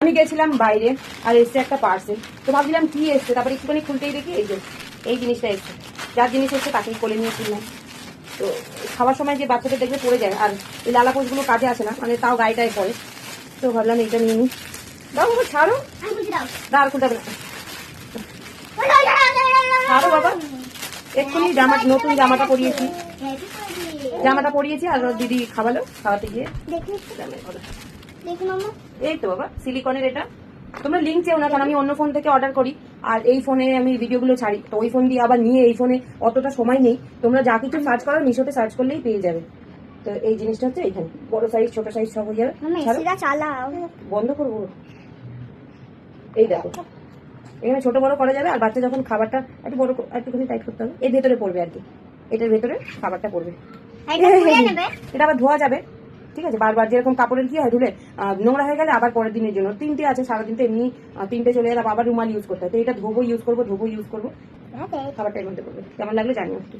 আমি গেছিলাম বাইরে আর এসছে একটা পার্সেল তো ভাবছিলাম কি এসছে? তারপরে একটুখানি খুলতেই দেখি এই যে এই জিনিসটা এসছে। যার জিনিস এসছে তাকেই কোলে নিয়ে কিনলাম তো খাওয়ার সময় যে বাচ্চাদের দেখবে পড়ে যায় আর এই লালা পোষগুলো কাজে আসে না মানে তাও গায়েটায় পড়ে। তো ভাবলাম এইটা নিয়ে নিই। দাও বাবা ছাড়ো। দাঁড় খুলতে হবে না। ছাড়ো বাবা। এক্ষুনি জামা নতুন জামাটা পরিয়েছি। জামাটা পরিয়েছি আর দিদি খাওয়ালো খাওয়াতে গিয়ে। এই তো বাবা সিলিকনের এটা। তোমরা লিঙ্ক চেও না কারণ আমি অন্য ফোন থেকে অর্ডার করি। আর এই ফোনে আমি ভিডিওগুলো ছাড়ি। তো ওই ফোন দিয়ে আবার নিয়ে এই ফোনে অতটা সময় নেই। তোমরা যা কিছু সার্চ করো মিশোতে সার্চ করলেই পেয়ে যাবে। তো এই জিনিসটা হচ্ছে এইখানে। বড় সাইজ ছোট সাইজ সব হয়ে যাবে। বন্ধ করব? এই দেখো। এখানে ছোট বড় করা যাবে আর বাচ্চা যখন খাবারটা একটু বড় একটুখানি টাইট করতে হবে এর ভেতরে পড়বে আর কি। এটার ভেতরে খাবারটা পড়বে। এটা আবার ধোয়া যাবে। ঠিক আছে? বারবার যেরকম কাপড়ের কি হয় ধুলে নোংরা হয়ে গেলে আবার পরের দিনের জন্য। তিনটে আছে, সারাদিন তো এমনি তিনটে চলে গেলে আবার রুমাল ইউজ করতে হয়। তো এটা ধোবো ইউজ করব, ধোবো ইউজ করব। খাবারটা এর মধ্যে করব। কেমন লাগল জানিও।